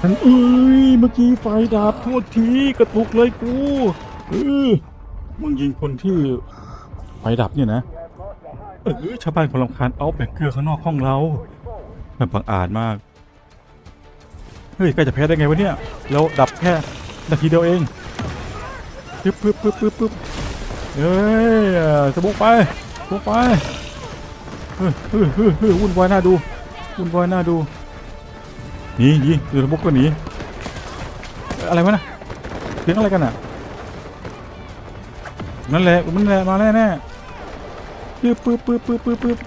ฉันเอ้ยเมื่อกี้ไฟดับโทษทีกระตุกเลยกูเออมึงยิงคนที่ไฟดับเนี่ยนะเออชาวบ้านคนรำคาญเอาแบกเกอร์ข้างนอกห้องเรามันบังอาจมาก เฮ้ยใกล้จะแพ้ได้ไงวะเนี่ย เราดับแค่นาทีเดียวเองปึ๊บปึ๊บปึ๊บปึ๊บปึ๊บเฮ้ยสบุกไปสบุกไปเฮ้ยเฮ้ยเฮ้ยเฮ้ยวุ่นวายน่าดูวุ่นวายน่าดู หนีหนีเดี๋ยวสบุกก็หนีอะไรวะน่ะเสียงอะไรกันอะนั่นแหละมันแหละมาแน่แน่ปึ๊บปึ๊บปึ๊บปึ๊บปึ๊บปึ๊บ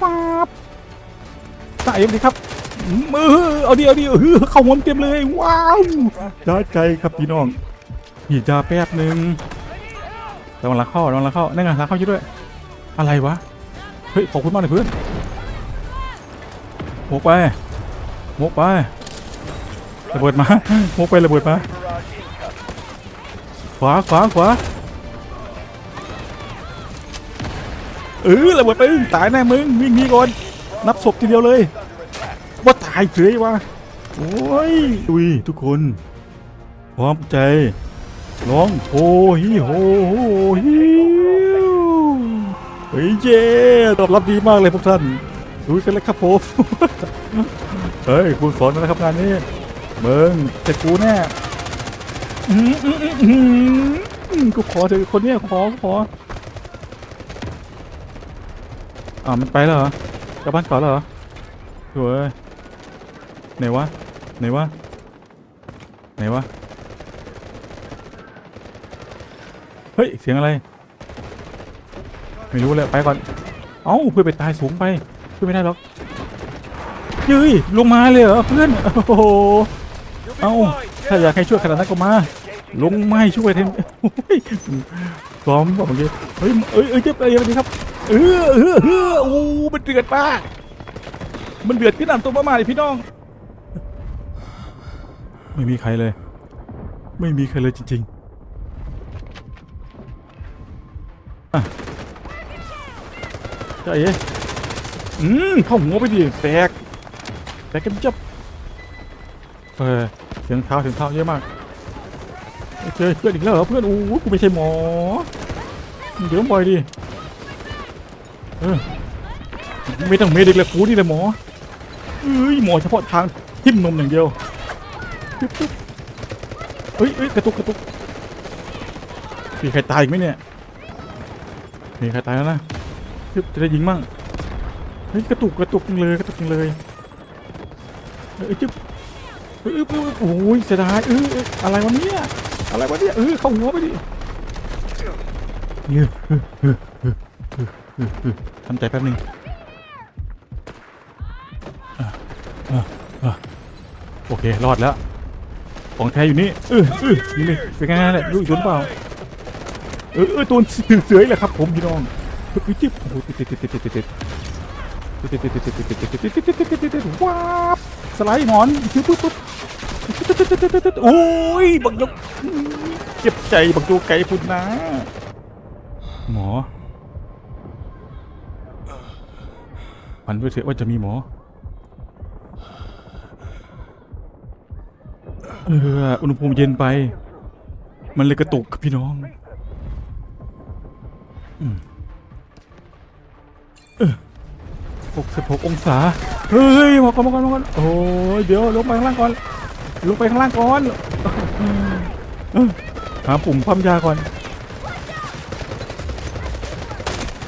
ป๊าบตายเองดิครับมือเอาดียวเดีเออเข้าหัวเต็มเลย ว้าวได้ใจครับพี่น้องหยีดยาแป๊บหนึ่งระวังลังเข้าระวังลังเข้านั่นไงลังเข้าอยู่ด้วย อะไรวะ เฮ้ย ขอบคุณมากเลยเพื่อนโมกไป มกไประเบิดมาโมกไประเบิดมา ขวาขวาขวาเออระเบิดไปตายแน่มึงวิ่งหนีก่อนนับศพทีเดียวเลยว่าตายเฉยวะโอ้ยดุยทุกคนพร้อมใจร้องโฮฮิโฮโฮฮิวเฮ้ยเย่ตอบรับดีมากเลยพวกท่าน ดูกันเลยครับผมเฮ้ยคุณสอนนะครับงานนี้เมืองแต่กูแน่กูขอเถอะคนเนี้ยขอขออ่ามันไปแล้วเหรอกลับบ้านก่อนแล้วเหรอโถ่เอ้ยไหนวะไหนวะไหนวะเฮ้ยเสียงอะไร ไม่รู้เลยไปก่อน เอ้าเพื่อไปตายสูงไป เพื่อนไม่ได้หรอกเฮ้ยลงมาเลยเหรอเพื่อนโอ้โหเอาถ้าอยากให้ช่วยขนาดนั้นก็มา ลงไมาให้ช่วยเทนโอ้ยพร้อมบอกเมื่อกี้เฮ้ยเอ้ยเอ้ยเจ็บอะไรแบบนี้ครับเออเออเออโอ้มันเดือดมากมันเดือดขึ้นอันตัวมาๆเลยพี่น้อง ไม่มีใครเลย ไม่มีใครเลยจริงๆอะใจเอ๋ อืมเข้าหัวไปดิแตกแตกกันจับเออเสียงเท้าเสียงเท้าเยอะมากโอเคเพื่อนอีกแล้วเหรอเพื่อนอู้กูไม่ใช่หมอเดี๋ยวบ่อยดิเออไม่ต้องเมดิกแล้วกูนี่แหละหมอเอ้ยหมอเฉพาะทางทิ่มนมอย่างเดียวเฮ้ยเฮ้ยกระตุกกระตุกมีใครตายอีกไหมเนี่ยมีใครตายแล้วนะจะได้ยิงมั่ง เฮ้ยกระตุกกระตุกจังเลยกระตุกจังเลยเอ้ยจึ๊บเอ้ยเอ้ยเอ้ยโอ้ยเสียดายเอ้ยเอ้ยอะไรวะเนี่ยอะไรวะเนี่ยเออเข้าหัวไปดิเออเออเออเออเออเออเอทำใจแป๊บหนึงโอเครอดแล้วของแท้อยู่นี่เออเออนี่เลยเป็นไงแหละรู้ชนเปล่าเออเออตัวสือเสือแหละครับผมพี่น้องเฮ้ยจิ๊บโอ้โหติดติดติดติดติด ว้าบสไลด์หนอนจิ๊บปุ๊บปุ๊บโอ้ยบักยกเจ็บใจบักตัวไก่พุ่นนะหมอมันไปเถอะว่าจะมีหมอเอออุณหภูมิเย็นไป มันเลยกระตุกครับพี่น้องอืมเออ หกสิบหกองศา เฮ้ยมาก่อนมาก่อนมาก่อนโอ้ยเดี๋ยวลงไปข้างล่างก่อน ลงไปข้างล่างก่อน หาปุ่มปั๊มยาก่อน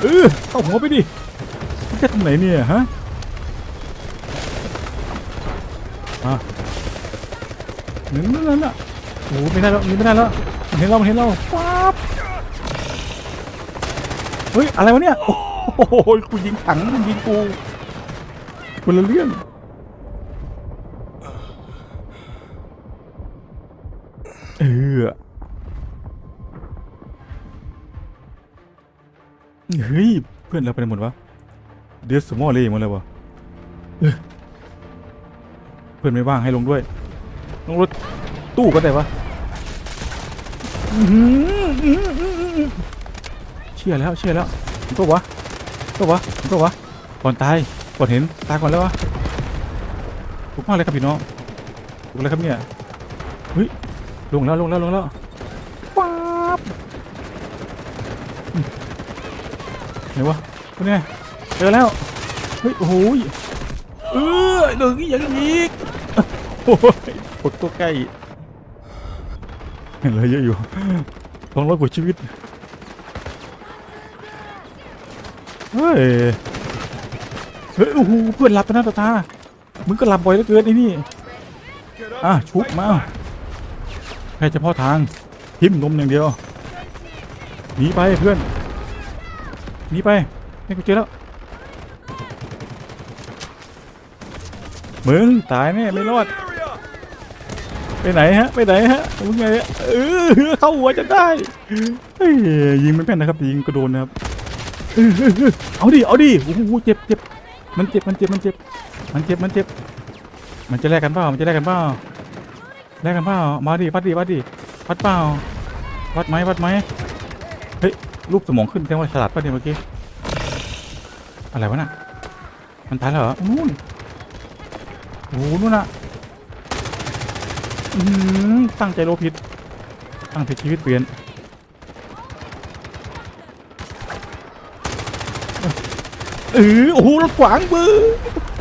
เออเข้าหัวไปดิจะทำไหนเนี่ยฮะอะนั่นนั่นน่ะโอ้ไม่ได้แล้วไม่ได้แล้วเห็นเราเห็นเราป๊าบเฮ้ย อะไรวะเนี่ย โอ้โหกูยิงถังมันยิงกูคนละเรื่องเออเฮ้ย เพื่อนเราไปไหนหมดวะ เดือดสมอเลยหมดเลยวะเพื่อนไม่ว่างให้ลงด้วยลงรถตู้ก็ได้ปะเชื่อแล้วเชื่อแล้วตัววะ ตัวะตัวะก่อนตายก่อนเห็นตายก่อนแล้ววะถูกมากเลยครับพี่น้องลงแล้วครับเนี่ยเฮ้ยลงแล้วลงแล้วลงแล้วป๊าบไหนวะตัวเนี้ยเจอแล้วเฮ้ยโอ้โหยเออหลืออีกอย่างอีกโอ้ยกดตัวใกล้เหลือเยอะอยู่สองร้อยกว่าชีวิต เฮ้ย เฮ้ย โอ้โห เพื่อนหลับต่อหน้าต่อตา มึงก็หลับบ่อยเหลือเกินไอ้นี่ อะ ชุบมาแค่เฉพาะทาง ทิมนมอย่างเดียว หนีไปเพื่อน หนีไปนี่กูเจอแล้ว มึงตายแน่ไม่รอด ไปไหนฮะ ไปไหนฮะมึงไงเออเข้าหัวจะได้ เฮ้ยยิงไม่แม่นนะครับยิงก็โดนนะครับ เอาดิ เอาดิโอ้โหเจ็บเจ็บมันเจ็บ มันเจ็บ มันเจ็บ มันเจ็บ มันเจ็บ มันจะแลกกันเปล่า มันจะแลกกันเปล่า แลกกันเปล่า มาดิวัดดิวัดดิวัดเปล่า วัดไหมวัดไหมเฮ้ย รูปสมองขึ้นแสดงว่าฉลาดป่ะเนี่ยเมื่อกี้ อะไรวะน่ะ มันตายแล้วเหรอนู่นโอ้โหนู่นน่ะอือหือตั้งใจโลผิด ตั้งผิดชีวิตเปลี่ยน เออโอ้โหรถขวางเบอร์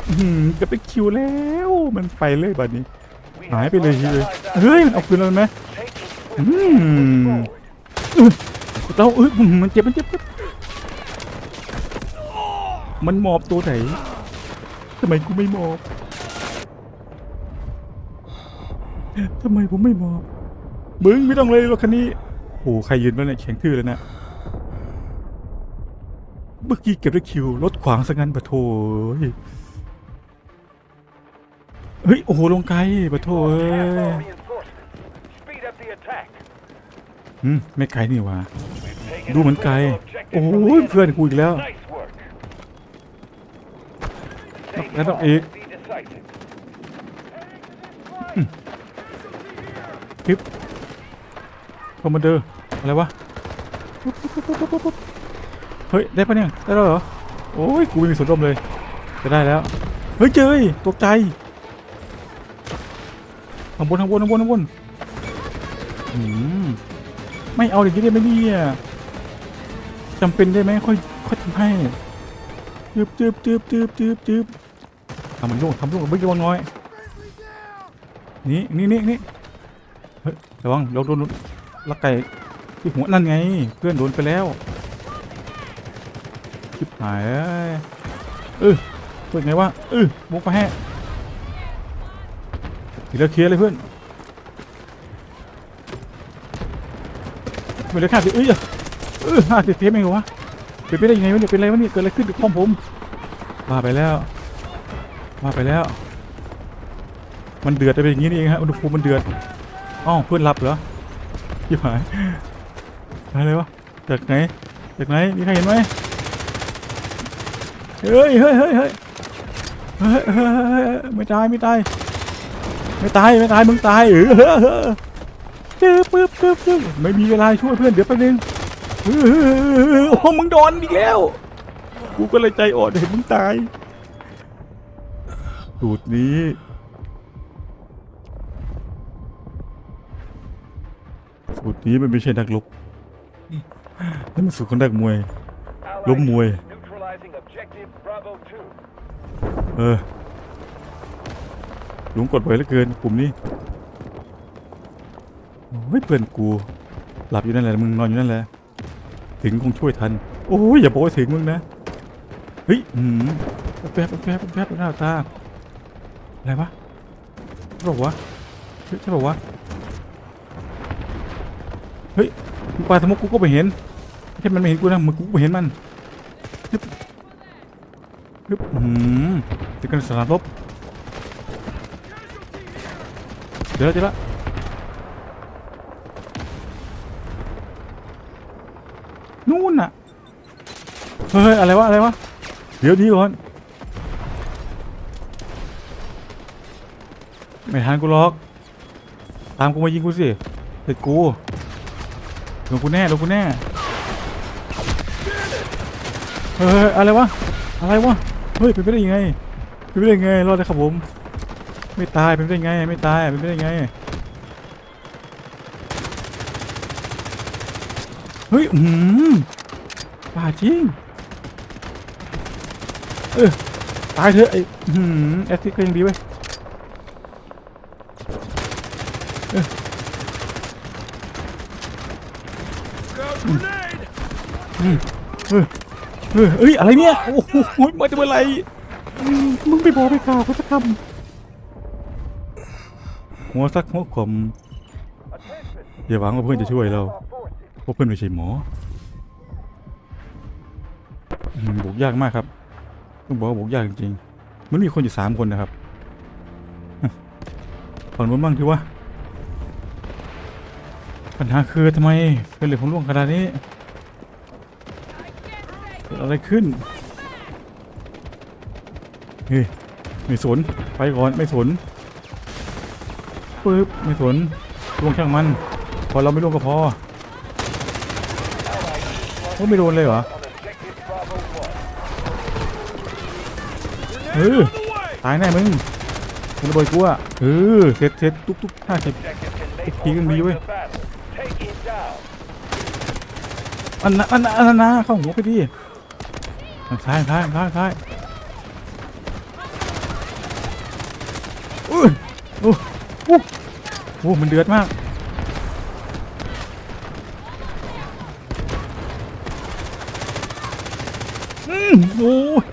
อื้อหือจะไปคิวแล้ว มันไปเลยบัดนี้ หายไปเลยทีเลยเฮ้ยมันเอาคืนเราไหมอืมเราเอ้ยมันเจ็บมันเจ็บเจ็บมันหมอบตัวไหนทำไมกูไม่หมอบทำไมผมไม่หมอบมึงไม่ต้องเลยรถคันนี้โอ้ใครยืนมาเนี่ยแข็งทื่อเลยนะ เมื่อกี้เก็บได้คิวรถขวางซะงั้นปะโถเฮ้ย โอ้โห ลงไกลปะโถเอ้ยอืม ไม่ไกลนี่ว่า Taking ดูเหมือนไกล โอ้โหเพื่อนกูอีกแล้วแล้วต้องอีกคลิปคอมมานเดอร์อะไรวะปุ๊บปุ๊บปุ๊บปุ๊บปุ๊บ เฮ้ย ได้ปะเนี่ย ได้แล้วเหรอ โอ้ย กูไม่มีสวนร่วมเลย จะได้แล้ว เฮ้ย เจยตกใจข้างบนข้างบนข้างบนข้างบนอืมไม่เอาอย่างนี้ได้ไหมเนี่ยจำเป็นได้ไหมค่อยค่อยทำให้จืบจืบจืบจืบจืบจืบทำมันโล่งทำโล่งเบิ้งระวังน้อย นี่นี่นี่นี่เฮ้ยระวังเราโดนลักไก่ที่หัวนั่นไง เพื่อนโดนไปแล้ว ชิบหายเอ้ยเออเพื่อนไงวะเออบุกไปแห่ทีละเคลียร์เลยเพื่อนไม่เลยค่าสิเอ้ยเออห้าสิบเทปเองเหรอวะเป็นไปได้ยังไงวะเนี่ยเป็นอะไรวะเนี่ยเกิดอะไรขึ้นกับห้องผมมาไปแล้วมาไปแล้ว มันเดือดไปเป็นอย่างนี้นี่เองฮะอุณหภูมิมันเดือดอ้าวเพื่อนหลับเหรอยิบหายอะไรวะจากไหนจากไหนมีใครเห็นไหม เฮ้ยเฮ้ยเฮ้ยเฮ้ยเฮ้ยเฮ้ยไม่ตายไม่ตายไม่ตายไม่ตายมึงตายเออเออเออเจอปึ๊บปึ๊บปึ๊บไม่มีเวลาช่วยเพื่อนเดี๋ยวแป๊บนึงเออโอ้มึงโดนอีกแล้วกูก็เลยใจอ่อนเห็นมึงตายสูตรนี้สูตรนี้มันไม่ใช่นักรบนั่นมันสูตรของนักมวย Allied Lum mùi. troops Neutralizing เออลุงกดไว้เหลือเกินกลุ่มนี้โอ้ยเพื่อนกู หลับอยู่นั่นแหละมึงนอนอยู่นั่นแหละถึงคงช่วยทัน โอ้ยอย่าบอกว่าถึงมึงนะเฮ้ยอืมแป๊บแป๊บแป๊บแป๊บหน้าตาอะไรวะบอกวะเฮ้ยใช่บอกวะเฮ้ยมึงปลาสมกกูก็ไม่เห็นแค่มันไม่เห็นกูนะมึงกูก็ไม่เห็นมัน ฮึบอืมถึงกันสารลบเดี๋ยวแล้วเดี๋ยวล้วนู่นน่ะ เฮ้ย อะไรวะ อะไรวะ เดี๋ยวดีก่อน ไม่ทันกูหรอก ตามกูมายิงกูสิเด็ดกูโดนกูแน่โดนกูแน่ เฮ้ย อะไรวะ อะไรวะ เฮ้ยเป็นไปได้ยังไงเป็นไปได้ยังไงรอดได้ครับผมเไม่ตายเป็นไปได้ไง ไม่ตายเป็นไปได้ไงเฮ้ยอืมป่าจริงเออตายเถอะไอ้อืมแอสซิสก็ยังดีเว้ยเอออืมเออ เออเอ้ยอะไรเนี่ยโอ้โหมาจะเมื่อไหรอืมมึงไปบอกไปกล่าวเขาจะทำหัวซักหัวขม Attention. อย่าหวังว่าเพื่อนจะช่วยเรา Our forces. เพราะเพื่อนไม่ใช่หมออืมบุกยากมากครับต้องบอกว่าบุกยากจริงๆมันมีคนอยู่สามคนนะครับฝั่งนู้นบ้างที่ว่าปัญหาคือทำไมเพื่อนเหลือผมล่วงขนาดนี้ เกิดอะไรขึ้นเฮ้ยไม่สนไปก่อนไม่สนปึ๊บไม่สนล่วงช่างมัน พอเราไม่ล่วงก็พอโอ้ไม่โดนเลยเหรอเออตายแน่มึงมึงระเบิดกูอะเออเสร็จเสร็จตุ๊กตุ๊กห้าเสร็จ Objective can Cái make gì or cũng đi break với. the battle. Take it down. อันนะอันนอันนะนเข้าหัวไปดิางซ้ายทางซ้ายทางซ้ายอุ้ยโอ้โอ้โอ้มันเดือดมากอืมโอ้ย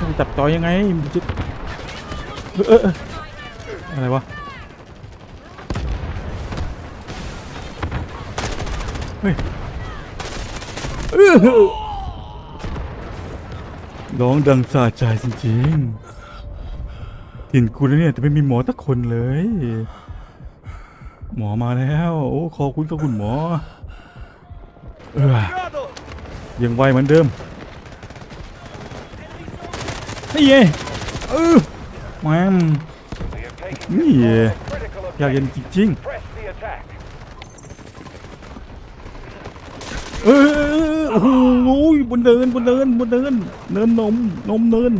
ต้องจับจอยยังไงมันจะเออเออเอออะไรวะอื้ ร้องดังสะใจจริงๆถิ่นกูแล้วเนี่ยแต่ไม่มีหมอสักคนเลย หมอมาแล้ว โอ้ขอบคุณขอบคุณหมอ เออยังไวเหมือนเดิมนี่ไงเออแม่ง We have taken Yeah. critical อยากเย็นจริงๆ เออโอ้โหบนเดินบนเดินบนเดิน เนินนมนมเนิน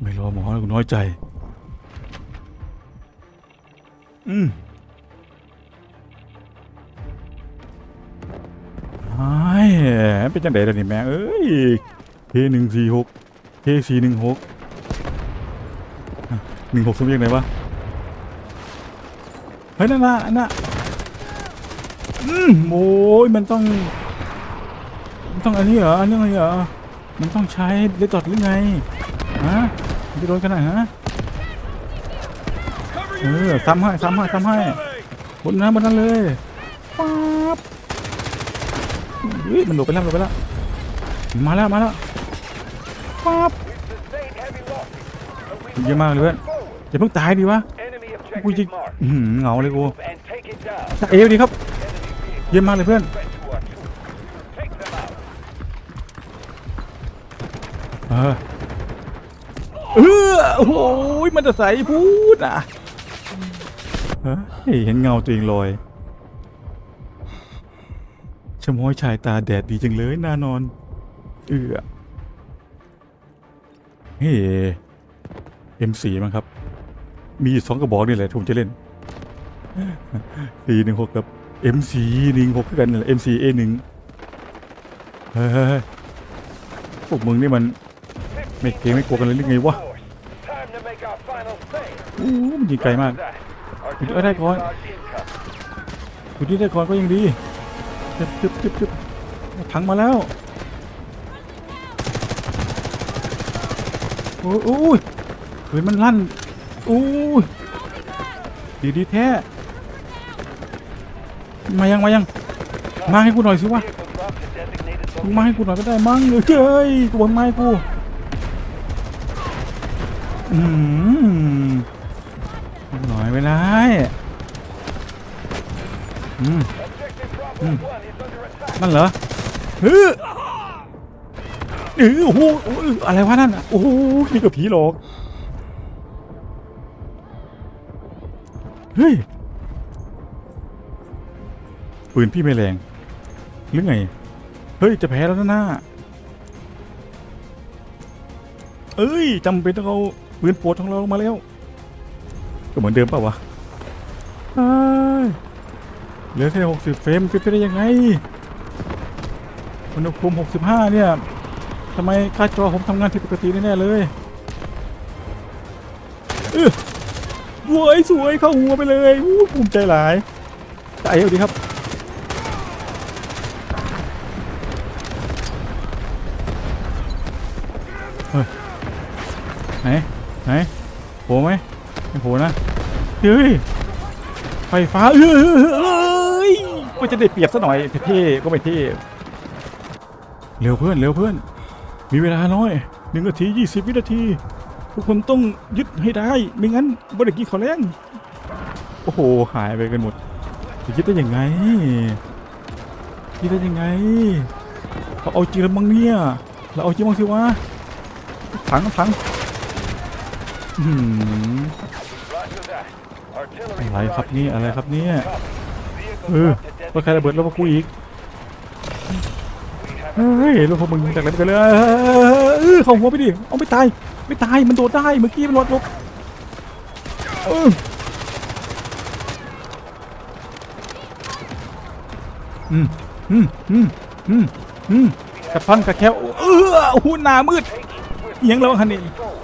ไม่รอหมอแล้วกูน้อยใจ อืมไอ้เป็นจังไดล่ะนี่แม่เอ้ย K หนึ่งสี่หก K สี่หนึ่งหกหนึ่งหกสมเรียกไหนวะ ฮ้ยนั่นน่ะนั่นน่ะอืมโอ้ยมันต้อง มันต้องอันนี้เหรออันนี้อะไรเหรอมันต้องใช้เลตอดหรือไงฮะมันจะโดนกันไหนฮะเออซ้ำให้ซ้ำให้ซ้ำให้บนนั้นบนนั้นเลยป๊าบเฮ้ยมันโดดไปแล้วโดดไปแล้วมาแล้วมาแล้วป๊าบเยอะมากเลยเพื่อนอย่าเพิ่งตายดีวะ กูจริง objective marked. อื้อหือเหงาเลยกู Move and take it down. จ้าเอวดีครับ Enemy vehicle เยี่ยมมากเลยเพื่อน threat to our troops. Take them out. เออเออโอ้โหมันจะใส่พูดอะเฮ้ยเห็นเงาตัวเองลอยชะม้อยชายตาแดดดีจังเลยน่านอน เอือเฮ้เอ็มสีมั้งครับ มีสองกระบอกนี่แหละที่ผมจะเล่นสี่หนึ่งหกกับเอ็มสีหนึ่งหกกันนี่แหละเอ็มสีเอหนึ่งเฮ้ยพวกมึงนี่มันไม่เกรงไม่กลัวกันเลยหรือไงวะ Time to make our final stand. อู้มันยิงไกลมาก Our Ủa, ở đây coi. are incoming. อยู่ที่ได้ก่อนก็ยังดีจึ๊บจึ๊บจึ๊บจึ๊บพังมาแล้วโอ้ยโอ้ยเฮ้ยมันลั่น อู้ดีดีแท้ มายังมายัง มาให้กูหน่อยสิวะมึงมาให้กูหน่อยก็ได้มั้งเฮ้ยกูบังไม้กูอืมหน่อยไม่ได้อืม Objective Bravo 1 is under attack. นั่นเหรอเฮ้ยเออโอ้โหอะไรวะนั่นโอ้โหนี่ก็ผีหลอก เฮ้ย ปืนพี่ไม่แรง หรือไง เฮ้ย จะแพ้แล้วนะหน้า เอ้ยจำเป็นต้องเอาปืนปรดของเราลงมาแล้ว ก็เหมือนเดิมเปล่าวะเหลือแค่หกสิบเฟรมเป็นไปได้ยังไงอุณหภูมิหกสิบห้าเนี่ยทำไมการ์ดจอผมทำงานผิดปกติแน่เลยเออ สวยสวยเข้าหัวไปเลยอู้ภูมิใจหลายใจเอาดีครับไหนไหนโผล่ไหมไม่โผล่นะเฮ้ยไฟฟ้าเอ้ยก็จะได้เปรียบซะหน่อยเท่ๆก็ไม่เท่เร็วเพื่อนเร็วเพื่อน มีเวลาน้อยหนึ่งนาทียี่สิบวินาที ทุกคนต้องยึดให้ได้ ไม่งั้นบริกิขอแรงโอ้โห หายไปกันหมดจะยึดได้ยังไงยึดได้ยังไงเราเอาจริงแล้วมั้งเนี่ย เราเอาจริงมั้งสิวะถังถังอื้อหือะไรครับนี่อะไรครับเนี่ยเออ marked รถใครระเบิดรถพวกกูอีก เฮ้ยรถพวกมึงจากไหนกันเลยเออเข้าหัวไปดิเอาไม่ตายไม่ตายมันโดดได้เมื่อกี้มันรถลบเอออืมอืมอืมอืมอืมกระพันกระแควเออโอ้โหหน้ามืด taking swift เอียงแล้วคันนี้ forward.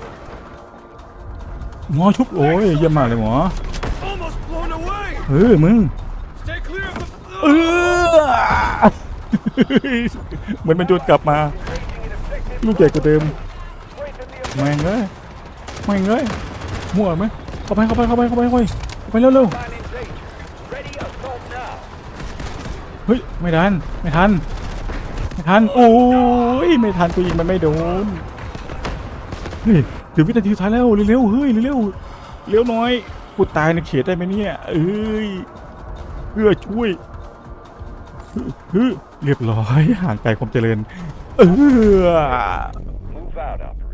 หมอชุบโอ้ยเยี่ยมมากเลยหมอ Almost blown away. เออมึง Stay clear of the เออ เหมือนมันโยนกลับมา ลูกใหญ่กว่าเดิมแม่งเลยแม่งเลยมั่วไหมเข้าไปเข้าไปเข้าไปเข้าไปเข้าไปเข้าไปเร็วเร็วเฮ้ยไม่ทันไม่ทันไม่ทันโอ้ยไม่ทันกูยิงมันไม่โดนเฮ้ยถึงวินาทีสุดท้ายแล้วเร็วเฮ้ยเร็วเร็วหน่อยกูตายในเขตได้ไหมเนี่ยเอ้ยเพื่อช่วยเฮ้ย เรียบร้อยห่างไกลความเจริญ เออ Move out, operator.